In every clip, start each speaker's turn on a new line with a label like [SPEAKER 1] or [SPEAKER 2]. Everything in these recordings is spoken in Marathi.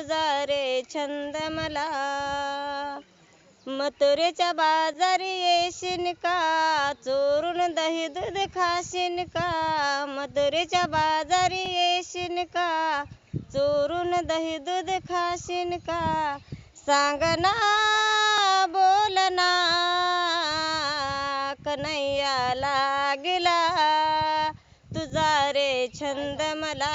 [SPEAKER 1] तुझा रे छंद मला. मथुरेच्या बाजारी येशील का चोरून दही दूध खाशील का मथुरेच्या बाजारी येशील का चोरून दही दूध खाशील का सांगना बोलना कन्हैया लागला. तुझा रे छंद मला.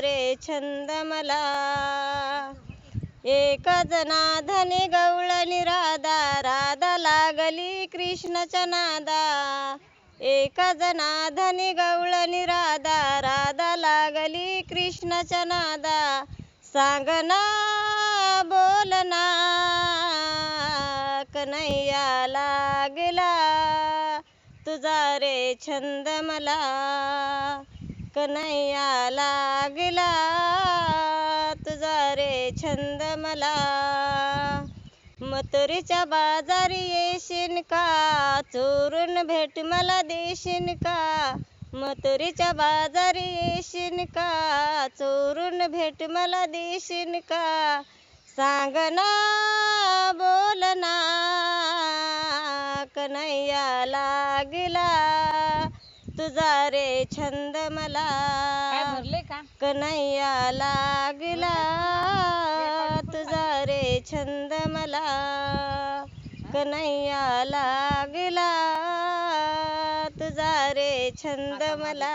[SPEAKER 1] रे छंद मला एक जनाधनी गवळणी राधा राधा लागली कृष्णाच्या नादा. एक जनाधनी गवळणी राधा राधा लागली कृष्णच्या नादा. सांगना बोलना कन्हैया लागला. तुझा रे छंद मला कन्हैया लागला. तुझा रे छंद मला. मथुरीच्या बाजारी येशील का? चोरून भेट मला देशील का? मथुरीच्या बाजारी येशील का? चोरून भेट मला देशील का? सांग ना बोल ना. कन्हैया लागला. तुझा रे छंद मला कन्हैया लागला. तुझा रे छंद मला कन्हैया लागला. तुझा रे छंद मला